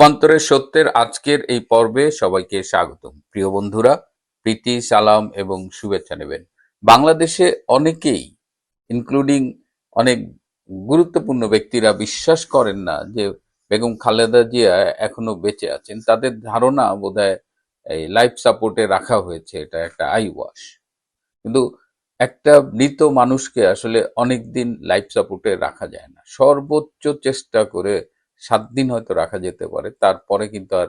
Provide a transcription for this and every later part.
রূপান্তরের সত্যের আজকের এই পর্বে সবাইকে স্বাগতম। প্রিয় বন্ধুরা, প্রীতি, সালাম এবং শুভেচ্ছা নেবেন। বাংলাদেশে অনেকেই ইনক্লুডিং অনেক গুরুত্বপূর্ণ ব্যক্তিরা বিশ্বাস করেন না যে বেগম খালেদা জিয়া এখনও বেঁচে আছেন। তাদের ধারণা বোধহয় এই লাইফ সাপোর্টে রাখা হয়েছে, এটা একটা আই ওয়াশ কিন্তু একটা মৃত মানুষকে আসলে অনেক দিন লাইফ সাপোর্টে রাখা যায় না। সর্বোচ্চ চেষ্টা করে সাত দিন হয়তো রাখা যেতে পারে, তারপরে কিন্তু আর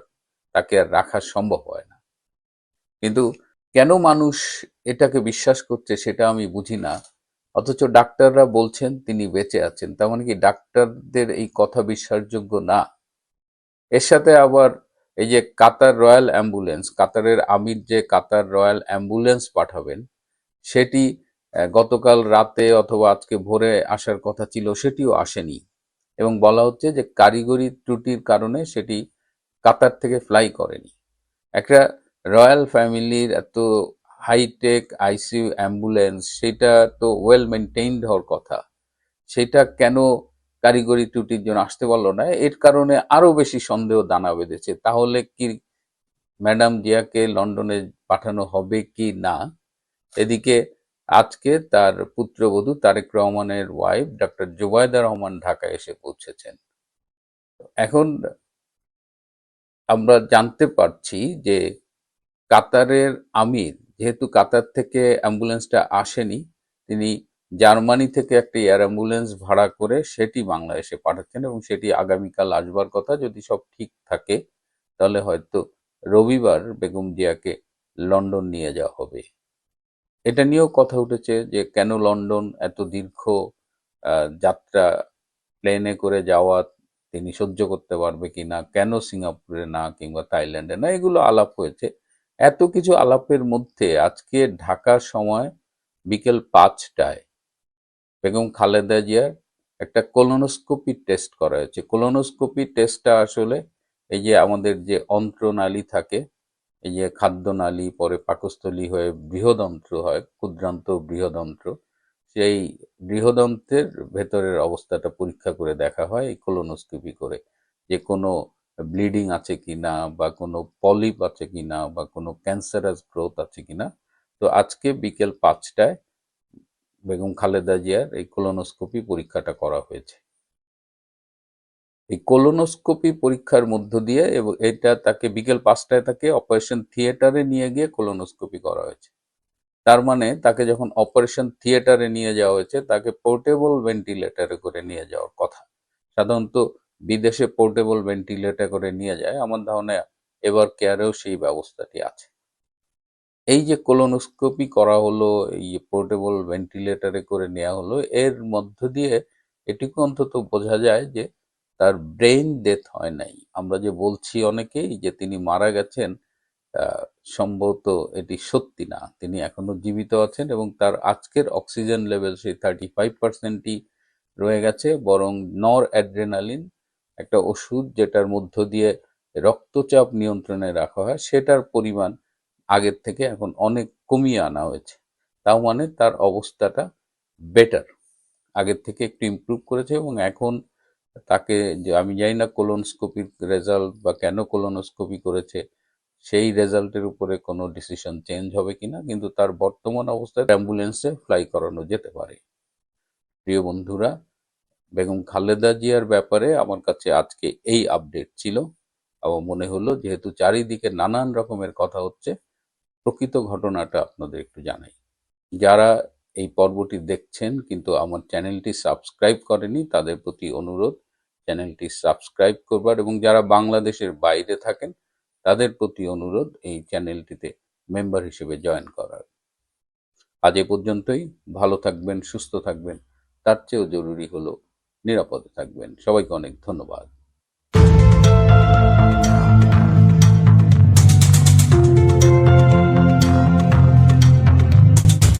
তাকে আর রাখা সম্ভব হয় না। কিন্তু কেন মানুষ এটাকে বিশ্বাস করছে সেটা আমি বুঝি না, অথচ ডাক্তাররা বলছেন তিনি বেঁচে আছেন, তার মানে কি ডাক্তারদের এই কথা বিশ্বাসযোগ্য না? এর সাথে আবার এই যে কাতার রয়্যাল অ্যাম্বুলেন্স, কাতারের আমির যে কাতার রয়্যাল অ্যাম্বুলেন্স পাঠাবেন, সেটি গতকাল রাতে অথবা আজকে ভোরে আসার কথা ছিল, সেটিও আসেনি। এবং বলা হচ্ছে যে কারিগরি ত্রুটির কারণে সেটি কাতার থেকে ফ্লাই করেনি। একটা রয়্যাল ফ্যামিলির এত হাইটেক আইসিইউ অ্যাম্বুলেন্স সেটা তো ওয়েল মেনটেইনড হওয়ার কথা। সেটা কেন কারিগরি ত্রুটির জন্য আসতে পারল না? এর কারণে আরও বেশি সন্দেহ দানা বেঁধেছে। তাহলে কি ম্যাডাম জিয়াকে লন্ডনে পাঠানো হবে কি না? এদিকে আজকে তার পুত্রবধূ তারেক রহমানের ওয়াইফ ডক্টর জুবাইদা রহমান ঢাকায় এসে পৌঁছেছেন। এখন আমরা জানতে পারছি যে কাতারের আমির, যেহেতু কাতার থেকে অ্যাম্বুলেন্সটা আসেনি, তিনি জার্মানি থেকে একটা এয়ার অ্যাম্বুলেন্স ভাড়া করে সেটি বাংলাদেশে পাঠাচ্ছেন এবং সেটি আগামীকাল আসবার কথা। যদি সব ঠিক থাকে, তাহলে হয়তো রবিবার বেগম জিয়াকে লন্ডন নিয়ে যাওয়া হবে। এটা নিয়েও কথা উঠেছে যে কেন লন্ডন এত দীর্ঘ যাত্রা প্লেনে করে যাওয়া তিনি সহ্য করতে পারবে কিনা, কেন সিঙ্গাপুরে না কিংবা থাইল্যান্ডে না, এগুলো আলাপ হয়েছে। এত কিছু আলাপের মধ্যে আজকে ঢাকার সময় বিকেল পাঁচটায় বেগম খালেদা জিয়ার একটা কোলোনোস্কোপি টেস্ট করা হয়েছে। কোলোনোস্কোপি টেস্টটা আসলে এই যে আমাদের যে অন্ত্রনালী থাকে এই যে খাদ্যনালী, পরে পাকস্থলী হয়ে বৃহদন্ত্র হয়, ক্ষুদ্রান্ত বৃহদন্ত্র, সেই বৃহদন্ত্রের ভেতরের অবস্থাটা পরীক্ষা করে দেখা হয় এই কোলোনোস্কোপি করে। যে কোনো ব্লিডিং আছে কিনা বা কোনো পলিপ আছে কিনা বা কোনো ক্যান্সারাস গ্রোথ আছে কিনা। তো আজকে বিকেল পাঁচটায় বেগম খালেদা জিয়ার এই কোলোনোস্কোপি পরীক্ষাটা করা হয়েছে। এই কোলোনোস্কোপি পরীক্ষার মধ্য দিয়ে এবং এটা তাকে বিকেল পাঁচটায় তাকে অপারেশন থিয়েটারে নিয়ে গিয়ে কোলোনোস্কোপি করা হয়েছে। তার মানে তাকে যখন অপারেশন থিয়েটারে নিয়ে যাওয়া হয়েছে, তাকে পোর্টেবল ভেন্টিলেটরে করে নিয়ে যাওয়ার কথা। সাধারণত বিদেশে পোর্টেবল ভেন্টিলেটার করে নিয়ে যায়, আমার ধারণা এবার কেয়ারেও সেই ব্যবস্থাটি আছে। এই যে কোলোনোস্কোপি করা হলো, এই পোর্টেবল ভেন্টিলেটরে করে নেওয়া হলো, এর মধ্য দিয়ে এটুকু অন্তত বোঝা যায় যে তার ব্রেইন ডেথ হয় নাই। আমরা যে বলছি অনেকেই যে তিনি মারা গেছেন সম্ভবত এটি সত্যি না। তিনি এখনও জীবিত আছেন এবং তার আজকের অক্সিজেন লেভেল সেই থার্টি ফাইভ পার্সেন্টই রয়ে গেছে, বরং নর অ্যাড্রেনালিন একটা ওষুধ যেটার মধ্য দিয়ে রক্তচাপ নিয়ন্ত্রণে রাখা হয়, সেটার পরিমাণ আগের থেকে এখন অনেক কমিয়ে আনা হয়েছে। তাও মানে তার অবস্থাটা বেটার আগের থেকে একটু ইমপ্রুভ করেছে এবং এখন তাকে যে আমি জানি না কোলোনোস্কোপির রেজাল্ট বা কেন কোলোনোস্কোপি করেছে, সেই রেজাল্টের উপরে কোনো ডিসিশন চেঞ্জ হবে কিনা, কিন্তু তার বর্তমান অবস্থায় অ্যাম্বুলেন্সে ফ্লাই করানো যেতে পারে। প্রিয় বন্ধুরা, বেগম খালেদা জিয়ার ব্যাপারে আমার কাছে আজকে এই আপডেট ছিল। আমার মনে হলো, যেহেতু চারিদিকে নানান রকমের কথা হচ্ছে, প্রকৃত ঘটনাটা আপনাদের একটু জানাই। যারা এই পর্বটি দেখছেন, কিন্তু আমার চ্যানেলটি সাবস্ক্রাইব করেনি, তাদের প্রতি অনুরোধ, চ্যানেলটি সাবস্ক্রাইব করবার এবং যারা বাংলাদেশের বাইরে থাকেন, তাদের প্রতি অনুরোধ এই চ্যানেলটিতে মেম্বার হিসেবে জয়েন করার। আজ এ পর্যন্তই, ভালো থাকবেন, সুস্থ থাকবেন, তার চেয়েও জরুরি হলো নিরাপদে থাকবেন। সবাইকে অনেক ধন্যবাদ।